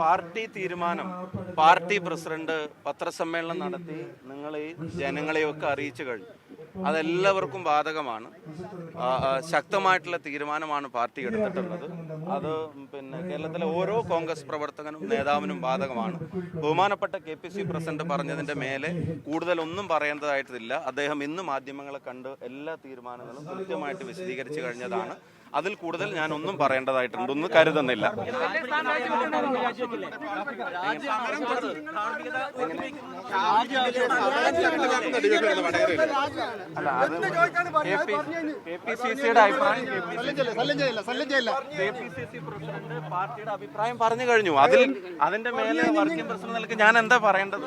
Party തീരുമാനം. Party president പത്രസമ്മേളനം നടത്തി നിങ്ങളെ ജനങ്ങളെയൊക്കെ അറിയിച്ചു കഴിഞ്ഞു. അതെല്ലാവർക്കും ബാധകമാണ്. ശക്തമായിട്ടുള്ള തീരുമാനമാണ് പാർട്ടി എടുത്തിട്ടുള്ളത്. അത് പിന്നെ കേരളത്തിലെ ഓരോ കോൺഗ്രസ് പ്രവർത്തകനും നേതാവിനും ബാധകമാണ്. ബഹുമാനപ്പെട്ട കെ പി സി പ്രസിഡന്റ് പറഞ്ഞതിന്റെ മേലെ കൂടുതലൊന്നും പറയേണ്ടതായിട്ടില്ല. അദ്ദേഹം ഇന്ന് മാധ്യമങ്ങളെ കണ്ട് എല്ലാ തീരുമാനങ്ങളും കൃത്യമായിട്ട് വിശദീകരിച്ചു കഴിഞ്ഞതാണ്. അതിൽ കൂടുതൽ ഞാൻ ഒന്നും പറയേണ്ടതായിട്ടുണ്ടെന്ന് കരുതുന്നില്ല. അല്ല അത് കെ പി സി സിയുടെ അഭിപ്രായം K P C C president പാർട്ടിയുടെ അഭിപ്രായം പറഞ്ഞു കഴിഞ്ഞു. അതിൽ അതിന്റെ മേലെ വർക്കിംഗ് പ്രസിഡന്റ് ഞാൻ എന്താ പറയേണ്ടത്?